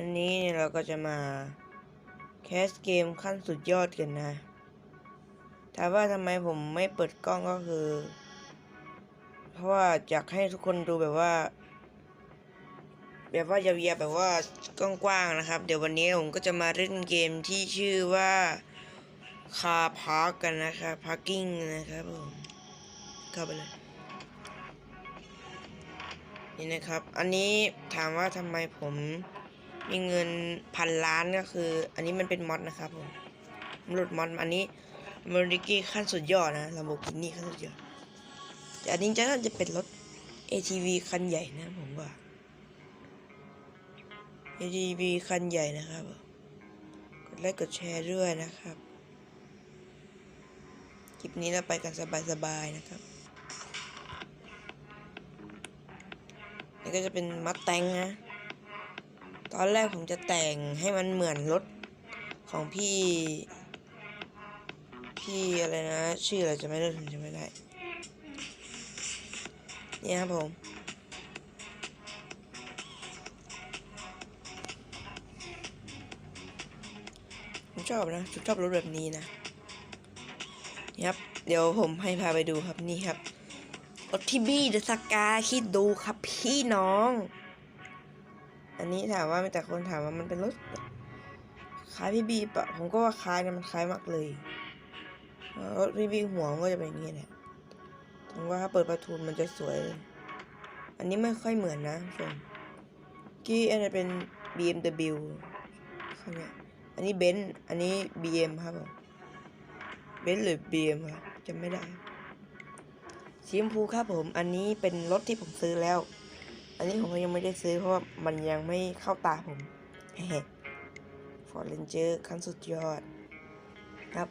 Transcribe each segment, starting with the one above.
อันนี้เนี่ยเราก็จะมาแคสเกมขั้นสุดยอดกันนะ ถามว่าทำไมผมไม่เปิดกล้องก็คือ เพราะว่าอยากให้ทุกคนดูแบบว่า แบบว่ายาวๆแบบว่ากว้างๆนะครับ เดี๋ยววันนี้ผมก็จะมาเล่นเกมที่ชื่อว่าคาพาร์กกันนะครับพาร์กิ้งนะครับผมเข้าไปเลยนี่นะครับ อันนี้ถามว่าทำไมผม มีเงินพันล้านก็คือ อันนี้มันเป็นมอดนะครับผมมันหลุดมอดอันนี้มอริกี้ขั้นสุดยอดนะลำโบกินี่ขั้นสุดยอดแต่อันนี้จะน่าจะเป็นรถ ATV คันใหญ่นะผมว่า ATV คันใหญ่นะครับกดไลค์กดแชร์ด้วยนะครับคลิปนี้เราไปกันสบายๆนะครับนี่ก็จะเป็นมัดแตงนะ ตอนแรกผมจะแต่งให้มันเหมือนรถของพี่ พี่อะไรนะ ชื่ออะไรจะไม่ได้ผมจะไม่ได้ นี่ครับผมผมชอบนะผมชอบรถแบบนี้นะนี่ครับ เดี๋ยวผมให้พาไปดูครับนี่ครับรถที่บี้เดอะสกาคิดดูครับพี่น้อง อันนี้ถามว่ามีแต่คนถามว่ามันเป็นรถคล้ายพี่บีปะผมก็ว่าคล้ายนะมันคล้ายมากเลยรถพี่บีหัวมันก็จะเป็นอย่างนี้แหละผมว่าถ้าเปิดประทุนมันจะสวยเลยอันนี้ไม่ค่อยเหมือนนะชมกี้อันนี้เป็น BMW ข้างเนี้ยอันนี้เบนซ์อันนี้ BM ครับผมเบนซ์หรือ BM ครับจำไม่ได้สีชมพูครับผม อันนี้เป็นรถที่ผมซื้อแล้ว อันนี้ผมยังไม่ได้ซื้อเพราะว่ามันยังไม่เข้าตาผมฟอร์เรนเจอร์ขั้นสุดยอดครับ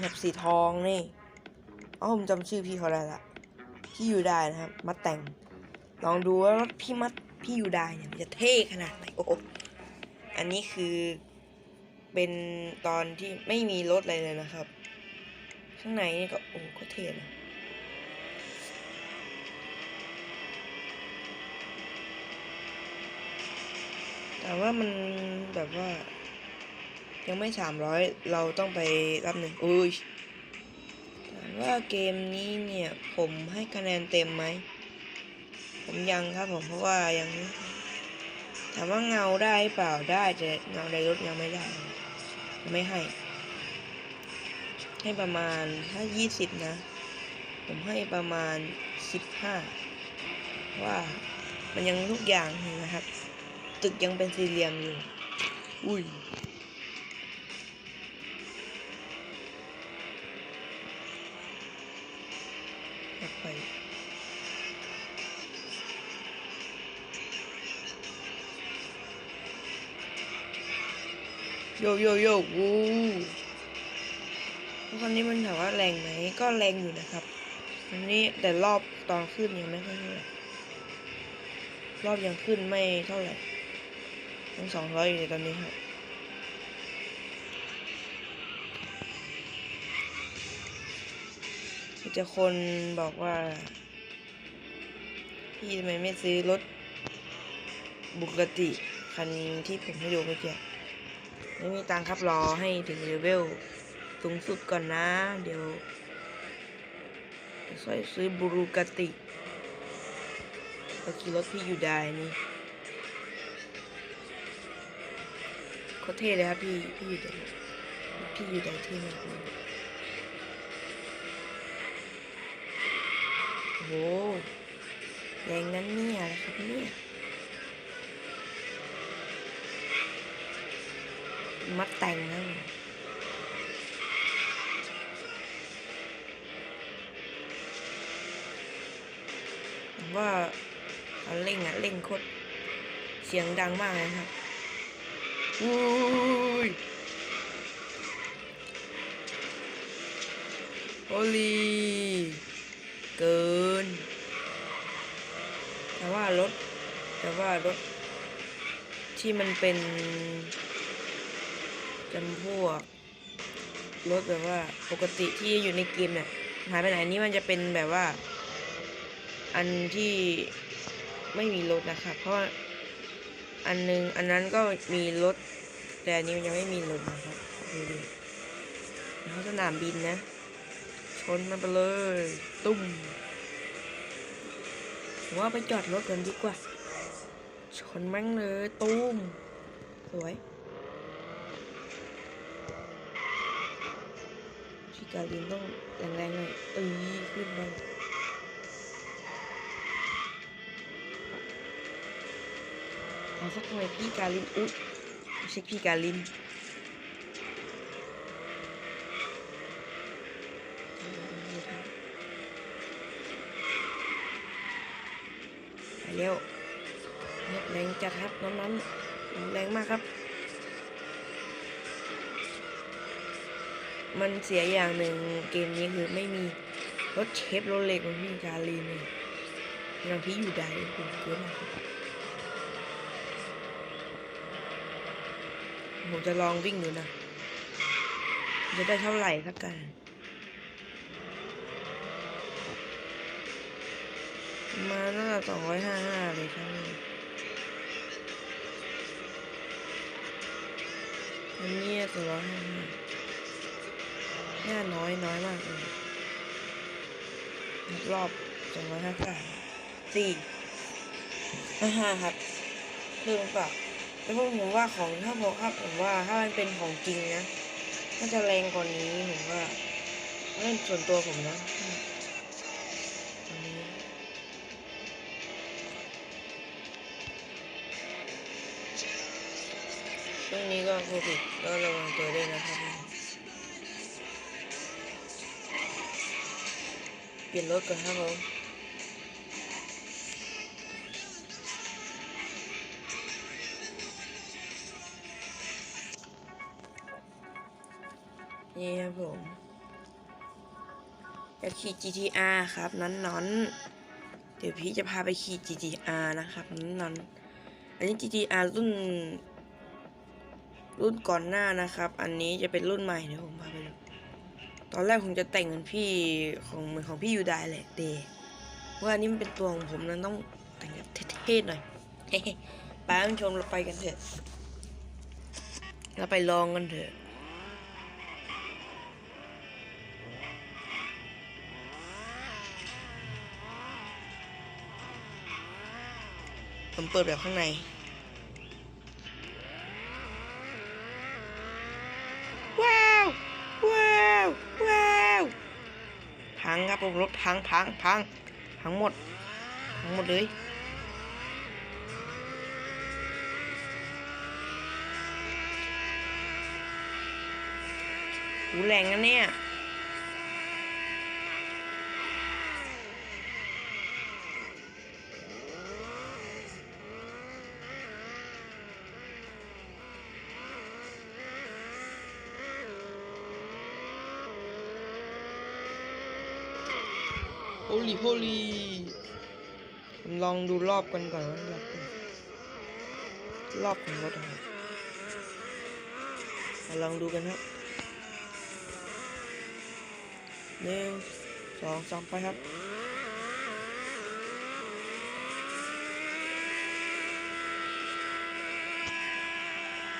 แบบสีทองนี่อ๋อผมจำชื่อพี่เขาได้ละพี่อยู่ได้นะครับมัดแต่ง ลองดูว่ารถพี่มัดพี่อยู่ได้เนี่ยมันจะเท่ขนาดไหนโอ้โหอันนี้คือเป็นตอนที่ไม่มีรถอะไรเลยนะครับ ข้างในนี่ก็โอ้ก็เท่นะแต่ว่ามันแบบว่า ยังไม่สามร้อยเราต้องไปรับหนึ่งอุ้ยถามว่าเกมนี้เนี่ย ผมให้คะแนนเต็มไหม ผมยังครับผมเพราะว่ายังถามว่าเงาได้เปล่าได้แต่เงาในรถยังไม่ได้ ไม่ให้ ให้ประมาณถ้ายี่สิบนะ ผมให้ประมาณสิบห้าว่ามันยังทุกอย่างนะครับ ตึกยังเป็นสี่เหลี่ยมอยู่ อุ้ยอยากไปโยโยโยวู ตอนนี้มันถามว่าแรงไหมก็แรงอยู่นะครับ อันนี้แต่รอบตอนขึ้นยังไม่ค่อยเท่าไหร่รอบยังขึ้นไม่เท่าไหร่ยังสองร้อยอยู่ในตอนนี้ครับมีแต่คนบอกว่า พี่ทำไมไม่ซื้อรถบุกติคันที่ผมให้ดูเมื่อกี้ไม่มีตังค์ครับรอให้ถึงเลเวล สูงสุดก่อนนะ เดี๋ยวค่อยซื้อบูรูกติเมื่อกี้รถพี่อยู่ได้นี่โคตรเท่เลยครับพี่ พี่อยู่ได้พี่อยู่ได้เท่มากเลยโอ้โหแรงนั้นเนี่ยนะครับเนี่ยมัดแต่งนะ ว่าเร่งอะเร่งโคตรเสียงดังมากเลยครับอุ้ยโอลีเกิน แต่ว่ารถ แต่ว่ารถ ที่มันเป็นจำพวกรถแบบว่าปกติที่อยู่ในเกมเนี่ยหายไปไหนนนี้มันจะเป็นแบบว่า อันที่ไม่มีรถนะครับเพราะว่าอันนึงอันนั้นก็มีรถแต่อันนี้มันยังไม่มีรถนะครับดูดิแล้วสนามบินนะ ชนมันไปเลย ตุ้มผมว่าไปจอดรถกันดีกว่า ชนแม่งเลยตุ้มสวยชิกาลินต้องแรงๆหน่อยตีขึ้นไป สักหน่อยพี่กาลินอุ๊ยไม่ใช่พี่กาลินไปเร็วเงียบแรงจัดครับน้ำนั้นแรงมากครับ มันเสียอย่างหนึ่งเกมนี้คือไม่มีรถเชฟรถเล็กของพี่กาลีนี่อย่างที่อยู่ใดคุณเกินนะครับ ผมจะลองวิ่งดูนะ จะได้เท่าไหร่ครับกันมาน่าจะสองร้อยห้าห้าเลยครับอันนี้สองร้อยห้าห้าน่าน้อยน้อยมากเลยรอบสองร้อยห้าห้าสี่ห้าห้าครับเพิ่มเปล่า แล้วพวกผมว่าของถ้าบอกครับผมว่าถ้ามันเป็นของจริงนะน่าจะแรงกว่านี้ผมว่าเล่นส่วนตัวผมนะช่วงนี้ก็โควิดก็ระวังตัวด้วยนะครับเปลี่ยนรถก่อนครับผม นี่ครับผมจะขี่ GTR ครับนั้นนอนเดี๋ยวพี่จะพาไปขี่ GTR นะครับนั้นนอนอันนี้ GTR รุ่น รุ่นก่อนหน้านะครับ อันนี้จะเป็นรุ่นใหม่เดี๋ยวผมพาไปดูตอนแรกผมจะแต่งเหมือนพี่ของเหมือนของพี่ยูไดแหละเดว่าอันนี้มันเป็นตัวของผมนั้นต้องแต่งแบบเท่ๆหน่อยไปท่านผู้ชมเราไปกันเถอะเราไปลองกันเถอะ ผมเปิดแบบข้างใน ว้าว ว้าว ว้าว พังครับผมรถพังพังพังพังหมดพังหมดเลยหูแรงนะเนี่ย ลีโฮลีผมลองดูรอบกันก่อนว่ารอบกันรอบของรถนะครับลองดูกันครับหนึ่งสองสามไปครับ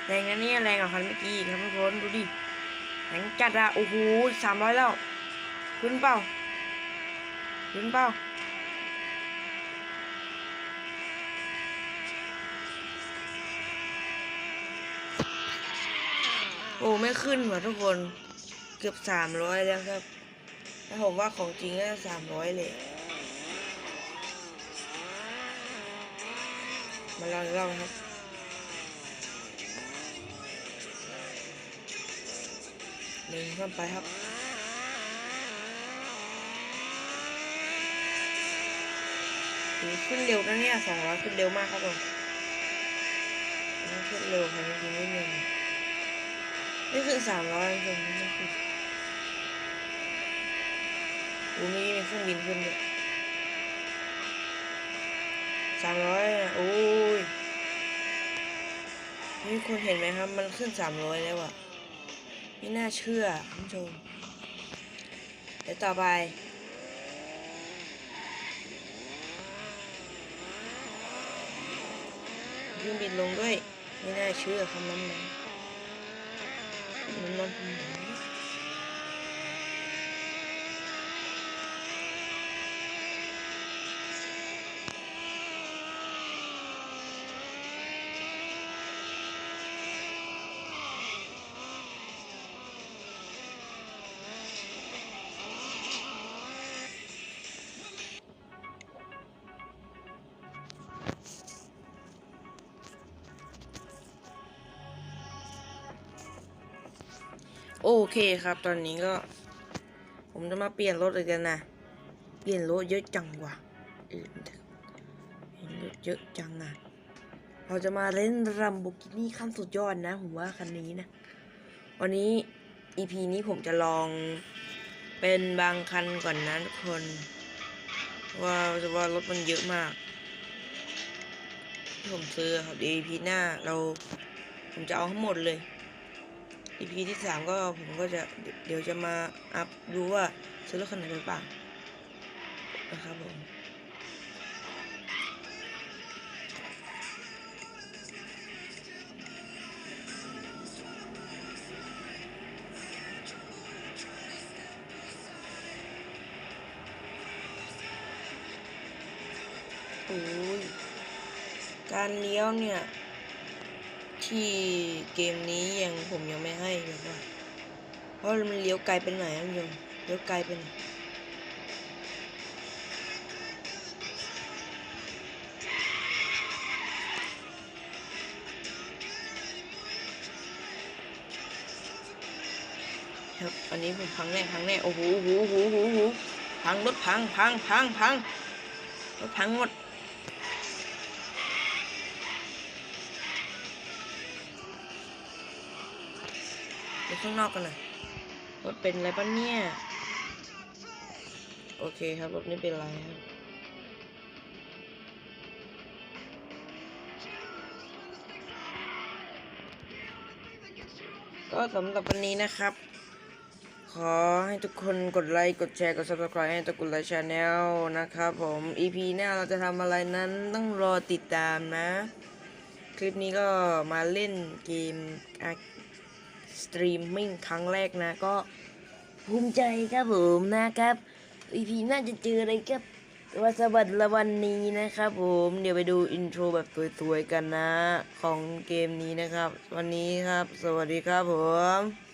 แรงอันนี้แรงกว่าคันเมื่อกี้ครับทุกคนดูดิแรงจัดอะโอ้โหสามร้อยแล้ว ขึ้นเปล่า ขึ้นเปล่าโอ้ไม่ขึ้นว่ะทุกคนเกือบสามร้อยแล้วครับถ้าผมว่าของจริงก็สามร้อยเลย มาลองอีกรอบครับหนึ่งขึ้นไปครับ โอ้ ขึ้นเร็วนะเนี่ยสองร้อยขึ้นเร็วมากครับผมขึ้นเร็วค่ะจริงๆนิดนึงนี่ขึ้นสามร้อยจริงนี่ขึ้นโอ้นี่มีเครื่องบินขึ้นด้วยสามร้อยอะโอ้ยนี่คนเห็นไหมครับ มันขึ้นสามร้อยแล้วอะไม่น่าเชื่อคุณผู้ชมเดี๋ยวต่อไป ยื่งบินลงด้วย ไม่น่าเชื่อคำนั้นนะมันมัน โอเคครับ ตอนนี้ก็ ผมจะมาเปลี่ยนรถเลยกันนะ เปลี่ยนรถเยอะจังว่ะเออเห็นรถเยอะจังอะ เราจะมาเล่นรัมโบกินี่ขั้นสุดยอดนะผมว่าคันนี้นะ วันนี้ EP นี้ผมจะลองเป็นบางคันก่อนนะทุกคน ว่าว่ารถมันเยอะมากที่ผมซื้อครับ EP หน้าเรา ผมจะเอาทั้งหมดเลย EP ที่สามก็ผมก็จะเดี๋ยวจะมาอัพดูว่าซื้อรถคันไหนไปบ้างนะครับผมโอ้ยการเลี้ยวเนี่ย ที่เกมนี้ยังผมยังไม่ให้แบบว่าเพราะมันเลี้ยวไกลไปไหนอะคุณผู้ชมเลี้ยวไกลไปไหนอยครับอันนี้ผมพังแน่พังแน่โอ้โหโอ้โหโอ้โหโอ้โหพังรถพังพังพังพังรถพังหมด ข้างนอกกันหน่อยรถเป็นอะไรปะเนี่ย โอเคครับรถไม่เป็นไรครับก็สำหรับวันนี้นะครับ ขอให้ทุกคนกดไลค์ กดแชร์ กด subscribe ให้ตะกุลไลชาแนลนะครับผม EP หน้าเราจะทำอะไรนั้นต้องรอติดตามนะ คลิปนี้ก็มาเล่นเกม สตรีมมิ่งครั้งแรกนะ ก็ภูมิใจครับผมนะครับอีพีน่าจะเจออะไรครับวัสวัสดิ์ละวันนี้นะครับผมเดี๋ยวไปดูอินโทรแบบสวยๆกันนะ ของเกมนี้นะครับ วันนี้ครับ สวัสดีครับผม